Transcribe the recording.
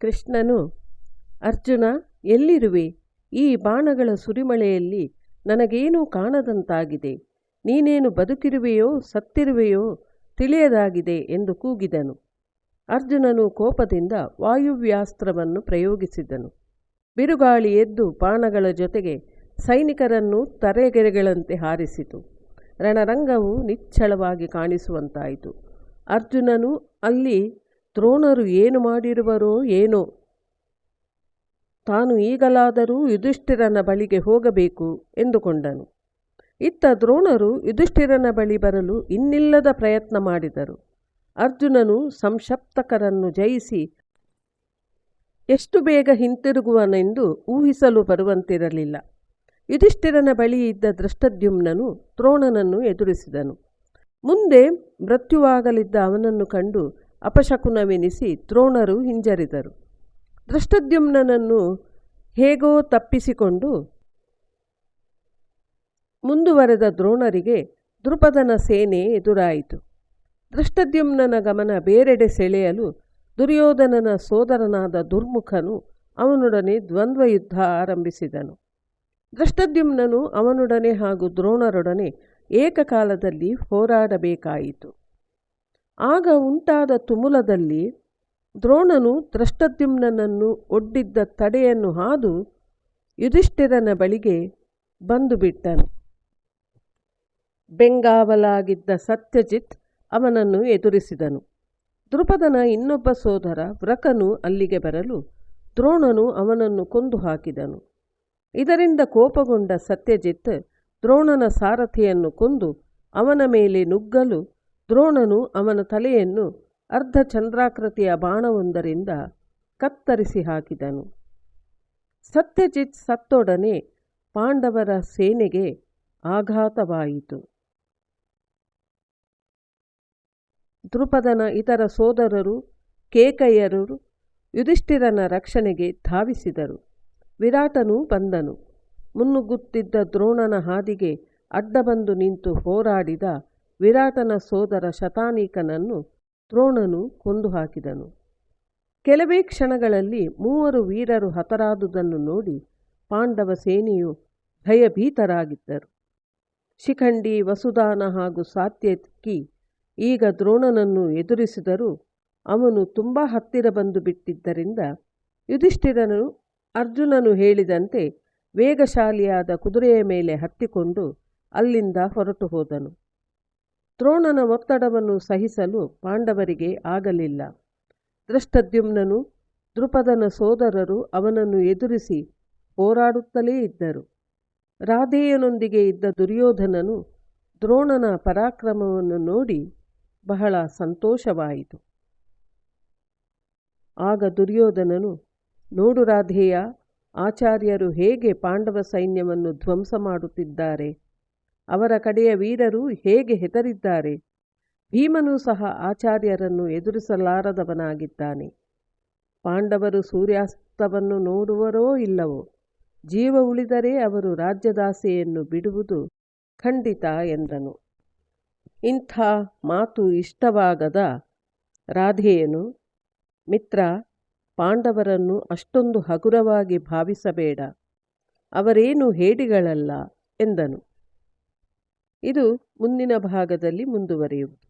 ಕೃಷ್ಣನು, ಅರ್ಜುನ, ಎಲ್ಲಿರುವೆ? ಈ ಬಾಣಗಳ ಸುರಿಮಳೆಯಲ್ಲಿ ನನಗೇನೂ ಕಾಣದಂತಾಗಿದೆ. ನೀನೇನು ಬದುಕಿರುವೆಯೋ, ಸತ್ತಿರುವೆಯೋ, ತಿಳಿಯದಾಗಿದೆ ಎಂದು ಕೂಗಿದನು. ಅರ್ಜುನನು ಕೋಪದಿಂದ ವಾಯುವ್ಯಾಸ್ತ್ರವನ್ನು ಪ್ರಯೋಗಿಸಿದನು. ಬಿರುಗಾಳಿ ಎದ್ದು ಬಾಣಗಳ ಜೊತೆಗೆ ಸೈನಿಕರನ್ನು ತರೆಗೆರೆಗಳಂತೆ ಹಾರಿಸಿತು. ರಣರಂಗವು ನಿಚ್ಚಳವಾಗಿ ಕಾಣಿಸುವಂತಾಯಿತು. ಅರ್ಜುನನು ಅಲ್ಲಿ ದ್ರೋಣರು ಏನು ಮಾಡಿರುವರೋ ಏನೋ. ತಾನು ಈಗಲಾದರೂ ಯುಧಿಷ್ಠಿರನ ಬಳಿಗೆ ಹೋಗಬೇಕು ಎಂದುಕೊಂಡನು. ಇತ್ತ ದ್ರೋಣರು ಯುಧಿಷ್ಠಿರನ ಬಳಿ ಬರಲು ಇನ್ನಿಲ್ಲದ ಪ್ರಯತ್ನ ಮಾಡಿದರು. ಅರ್ಜುನನು ಸಂಶಪ್ತಕರನ್ನು ಜಯಿಸಿ ಎಷ್ಟು ಬೇಗ ಹಿಂತಿರುಗುವನೆಂದು ಊಹಿಸಲು ಬರುವಂತಿರಲಿಲ್ಲ. ಯುಧಿಷ್ಠಿರನ ಬಳಿ ಇದ್ದ ದೃಷ್ಟದ್ಯುಮ್ನನು ದ್ರೋಣನನ್ನು ಎದುರಿಸಿದನು. ಮುಂದೆ ಮೃತ್ಯುವಾಗಲಿದ್ದ ಅವನನ್ನು ಕಂಡು ಅಪಶಕುನವೆನಿಸಿ ದ್ರೋಣರು ಹಿಂಜರಿದರು. ದೃಷ್ಟದ್ಯುಮ್ನನನ್ನು ಹೇಗೋ ತಪ್ಪಿಸಿಕೊಂಡು ಮುಂದುವರೆದ ದ್ರೋಣರಿಗೆ ದೃಪದನ ಸೇನೆ ಎದುರಾಯಿತು. ದೃಷ್ಟದ್ಯುಮ್ನನ ಗಮನ ಬೇರೆಡೆ ಸೆಳೆಯಲು ದುರ್ಯೋಧನನ ಸೋದರನಾದ ದುರ್ಮುಖನು ಅವನೊಡನೆ ದ್ವಂದ್ವ ಯುದ್ಧ ಆರಂಭಿಸಿದನು. ದೃಷ್ಟದ್ಯುಮ್ನನು ಅವನೊಡನೆ ಹಾಗೂ ದ್ರೋಣರೊಡನೆ ಏಕಕಾಲದಲ್ಲಿ ಹೋರಾಡಬೇಕಾಯಿತು. ಆಗ ಉಂಟಾದ ತುಮುಲದಲ್ಲಿ ದ್ರೋಣನು ದ್ರಷ್ಟದ್ಯುಮ್ನನ್ನು ಒಡ್ಡಿದ್ದ ತಡೆಯನ್ನು ಹಾದು ಯುಧಿಷ್ಠಿರನ ಬಳಿಗೆ ಬಂದು ಬಿಟ್ಟನು. ಬೆಂಗಾವಲಾಗಿದ್ದ ಸತ್ಯಜಿತ್ ಅವನನ್ನು ಎದುರಿಸಿದನು. ದ್ರುಪದನ ಇನ್ನೊಬ್ಬ ಸೋದರ ವ್ರಕನು ಅಲ್ಲಿಗೆ ಬರಲು ದ್ರೋಣನು ಅವನನ್ನು ಕೊಂದು ಹಾಕಿದನು. ಇದರಿಂದ ಕೋಪಗೊಂಡ ಸತ್ಯಜಿತ್ ದ್ರೋಣನ ಸಾರಥಿಯನ್ನು ಕೊಂದು ಅವನ ಮೇಲೆ ನುಗ್ಗಲು ದ್ರೋಣನು ಅವನ ತಲೆಯನ್ನು ಅರ್ಧ ಚಂದ್ರಾಕೃತಿಯ ಬಾಣವೊಂದರಿಂದ ಕತ್ತರಿಸಿ ಹಾಕಿದನು. ಸತ್ಯಜಿತ್ ಸತ್ತೊಡನೆ ಪಾಂಡವರ ಸೇನೆಗೆ ಆಘಾತವಾಯಿತು. ದೃಪದನ ಇತರ ಸೋದರರು ಕೇಕಯ್ಯರು ಯುಧಿಷ್ಠಿರನ ರಕ್ಷಣೆಗೆ ಧಾವಿಸಿದರು. ವಿರಾಟನು ಬಂದನು. ಮುನ್ನುಗ್ಗುತ್ತಿದ್ದ ದ್ರೋಣನ ಹಾದಿಗೆ ಅಡ್ಡ ಬಂದು ನಿಂತು ಹೋರಾಡಿದ ವಿರಾಟನ ಸೋದರ ಶತಾನೀಕನನ್ನು ದ್ರೋಣನು ಕೊಂದು ಹಾಕಿದನು ಕೆಲವೇ ಕ್ಷಣಗಳಲ್ಲಿ ಮೂವರು ವೀರರು ಹತರಾದುದನ್ನು ನೋಡಿ ಪಾಂಡವ ಸೇನೆಯು ಭಯಭೀತರಾಗಿದ್ದರು. ಶಿಖಂಡಿ, ವಸುದಾನ ಹಾಗೂ ಸಾತ್ಯಕಿ ಈಗ ದ್ರೋಣನನ್ನು ಎದುರಿಸಿದರೂ ಅವನು ತುಂಬ ಹತ್ತಿರ ಬಂದು ಬಿಟ್ಟಿದ್ದರಿಂದ ಯುಧಿಷ್ಠಿರನು ಅರ್ಜುನನು ಹೇಳಿದಂತೆ ವೇಗಶಾಲಿಯಾದ ಕುದುರೆಯ ಮೇಲೆ ಹತ್ತಿಕೊಂಡು ಅಲ್ಲಿಂದ ಹೊರಟು ಹೋದನು. ದ್ರೋಣನ ಒತ್ತಡವನ್ನು ಸಹಿಸಲು ಪಾಂಡವರಿಗೆ ಆಗಲಿಲ್ಲ. ದೃಷ್ಟದ್ಯುಮ್ನನು ದೃಪದನ ಸೋದರರು ಅವನನ್ನು ಎದುರಿಸಿ ಹೋರಾಡುತ್ತಲೇ ಇದ್ದರು. ರಾಧೇಯನೊಂದಿಗೆ ಇದ್ದ ದುರ್ಯೋಧನನು ದ್ರೋಣನ ಪರಾಕ್ರಮವನ್ನು ನೋಡಿ ಬಹಳ ಸಂತೋಷವಾಯಿತು. ಆಗ ದುರ್ಯೋಧನನು, ನೋಡು ರಾಧೇಯ, ಆಚಾರ್ಯರು ಹೇಗೆ ಪಾಂಡವ ಸೈನ್ಯವನ್ನು ಧ್ವಂಸ ಮಾಡುತ್ತಿದ್ದಾರೆ? ಅವರ ಕಡೆಯ ವೀರರು ಹೇಗೆ ಹೆದರಿದ್ದಾರೆ? ಭೀಮನು ಸಹ ಆಚಾರ್ಯರನ್ನು ಎದುರಿಸಲಾರದವನಾಗಿದ್ದಾನೆ. ಪಾಂಡವರು ಸೂರ್ಯಾಸ್ತವನ್ನು ನೋಡುವರೋ ಇಲ್ಲವೋ? ಜೀವ ಉಳಿದರೆ ಅವರು ರಾಜ್ಯದಾಸೆಯನ್ನು ಬಿಡುವುದು ಖಂಡಿತ ಎಂದನು. ಇಂಥ ಮಾತು ಇಷ್ಟವಾಗದ ರಾಧೆಯನು, ಮಿತ್ರ, ಪಾಂಡವರನ್ನು ಅಷ್ಟೊಂದು ಹಗುರವಾಗಿ ಭಾವಿಸಬೇಡ. ಅವರೇನು ಹೇಡಿಗಳಲ್ಲ ಎಂದನು. ಇದು ಮುಂದಿನ ಭಾಗದಲ್ಲಿ ಮುಂದುವರಿಯುವುದು.